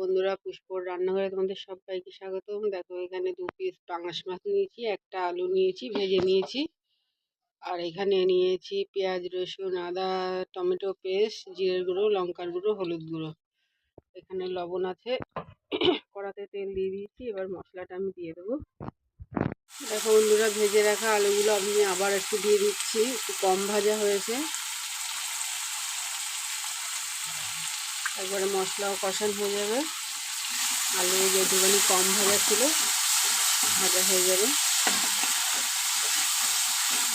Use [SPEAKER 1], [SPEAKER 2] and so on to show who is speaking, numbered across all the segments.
[SPEAKER 1] বন্ধুরা পুষ্পর রান্নাঘরে তোমাদের সবাইকে স্বাগতম। দেখো, এখানে দু পিস পাঙাশ মাছ নিয়েছি, একটা আলু নিয়েছি, ভেজে নিয়েছি। আর এখানে নিয়েছি পেঁয়াজ, রসুন, আদা, টমেটো পেস্ট, জিরের গুঁড়ো, লঙ্কার গুঁড়ো, হলুদ গুঁড়ো। এখানে লবণ আছে। কড়াতে তেল দিয়ে দিয়েছি, এবার মশলাটা আমি দিয়ে দেবো। দেখো বন্ধুরা, ভেজে রাখা আলুগুলো আমি আবার একটু দিয়ে দিচ্ছি, একটু কম ভাজা হয়েছে। একবারে মশলাও কষান হয়ে যাবে। আলু যেটুখানি কম ভাজা ছিল, ভাজা হয়ে যাবে।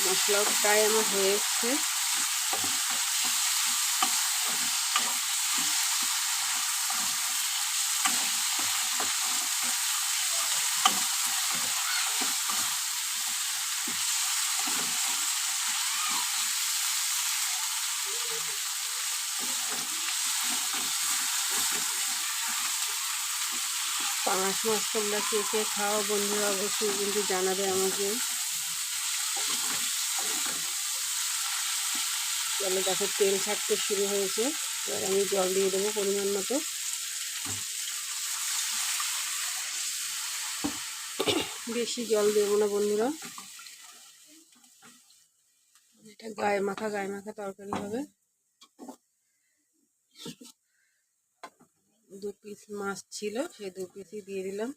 [SPEAKER 1] মশলাও প্রায় আমার হয়ে এসছে। পাঙাশ মাছ তোমরা কে কে খাও বন্ধুরা অবশ্যই কিন্তু জানাবে আমাকে। চলো দেখো, তেল ছাড়তে শুরু হয়েছে। এবার আমি জল দিয়ে দেবো পরিমাণ মতো। বেশি জল দেবো না বন্ধুরা। এটা গায়ে মাখা গায়ে মাখা তরকারি হবে। দু পিস মাছ ছিল, সেই দু পিসই দিয়ে দিলাম।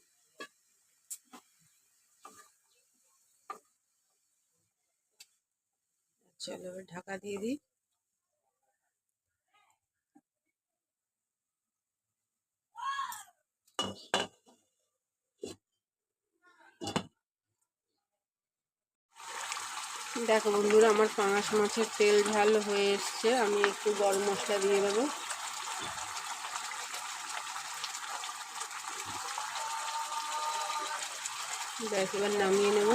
[SPEAKER 1] চলো, এবার ঢাকা দিয়ে দিই। দেখো বন্ধুরা, আমার পাঙাশ মাছের তেল ঝাল হয়ে এসছে, আমি একটু গরম মশলা দিয়ে দেবো। ব্যাস, এবার নামিয়ে নেব।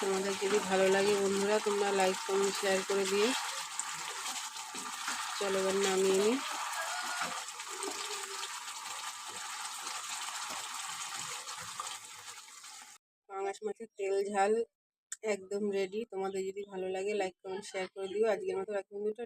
[SPEAKER 1] তোমাদের যদি ভালো লাগে বন্ধুরা, তোমরা লাইক কমেন্ট শেয়ার করে দিয়ে চলো এবার নামিয়ে নিই। পাঙাশ মাছের তেল, ঝাল একদম রেডি তোমাদের যদি ভালো লাগে লাইক কমেন্ট শেয়ার করে দিও। আজকের মতো এক মিনিট